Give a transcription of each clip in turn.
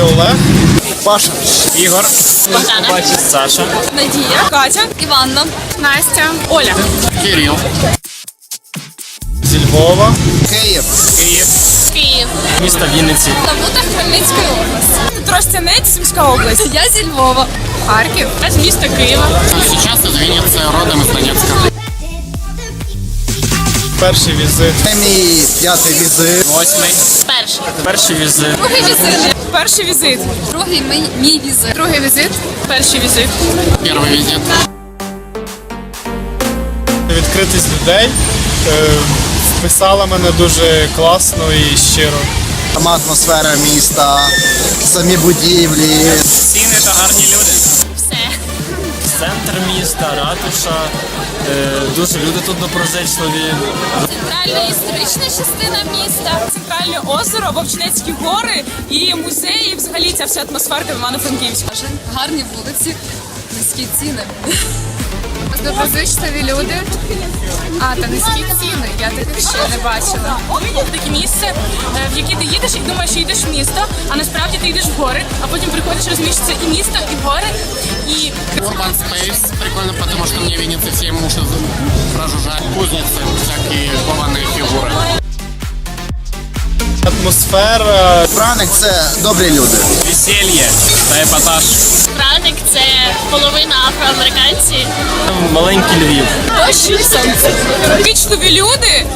Олег. Паша. Ігор. Богдана. Бачить Саша. Надія, Катя, Іванна, Настя, Оля. Кирил. Зі Львова. Київ. Київ. Київ. Місто Вінниці. Славута Хмельницької області. Тростянець, Сумська область. Я зі Львова. Харків. Я з міста Києва. Сейчас из Вінниці, родом із Донецька. Перший візит. Це мій п'ятий візит. Восьмий. Перший. Перший візит. Другий візит. Перший візит. Другий мій, мій візит. Другий візит. Перший візит. Перший візит. Відкритість людей е, вписала мене дуже класно і щиро. Сама атмосфера міста, самі будівлі. Ціни та гарні люди. Центр міста, ратуша. Е, дуже люди тут доброзичливі. Центральна історична частина міста. Центральне озеро, Вовчинецькі гори і музеї, і взагалі ця вся атмосферка Івано-Франківська. Гарні вулиці, низькі ціни. Доброзичливі люди. А, та низькі ціни. Я таких ще не бачила. Таке місце, е, в яке ти їдеш і думаєш, що йдеш в місто, а насправді ти йдеш в гори, а потім приходиш, це і місто, і гори, і Urban прикольно, потому что мне в Вінниці всі уши прожужжать. Кузниці, всякі ковані фігури. Атмосфера, Праник це добрі люди. весілля та епатаж. Праник це половина афроамериканці. Маленький Львів. дощ сонце. Вічливі люди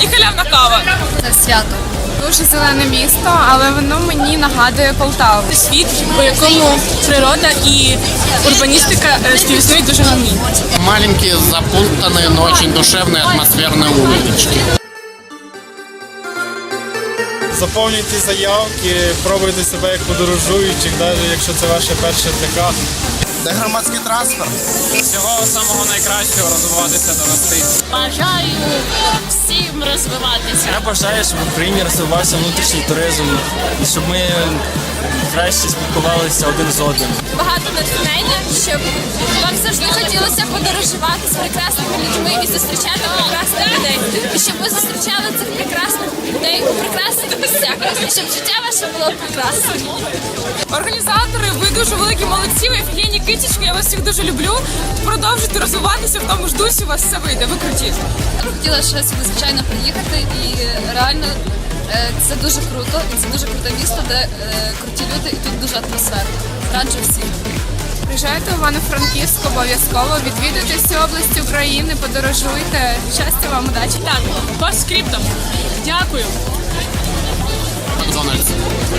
і халявна кава. Це свято. Дуже зелене місто, але воно мені нагадує Полтаву. Світ, у якому природа і урбаністика е, співіснують дуже гармонійно. Маленькі, запутані, но очень душевні, атмосферні вулички. Заповнюйте заявки, пробуйте себе як подорожуючих, навіть якщо це ваше перше ТК. Де громадський транспорт? Всього самого найкращого розвиватися та рости. Бажаю всім розвиватися. Я бажаю, щоб в Україні розвивався внутрішній туризм і щоб ми краще спілкувалися один з одним. Багато натхнення, щоб вам завжди хотілося подорожувати з прекрасними людьми і зустрічати прекрасних людей. І щоб ви зустрічали цих прекрасних людей у прекрасних і щоб життя ваше було прекрасним. Організатори, ви дуже великі молодці, ви офігенні китічки, я вас всіх дуже люблю. Продовжуйте розвиватися в тому ж дусі, у вас все вийде, ви круті. Я б хотіла ще сюди, звичайно, приїхати і реально е, це дуже круто, і це дуже круте місто, де е, круті люди і тут дуже атмосферно. Раджу всім. Приїжджайте в Івано-Франківськ обов'язково, відвідуйте всю область України, подорожуйте. Щастя вам, удачі! Так, по скриптам. Дякую. McDonald's.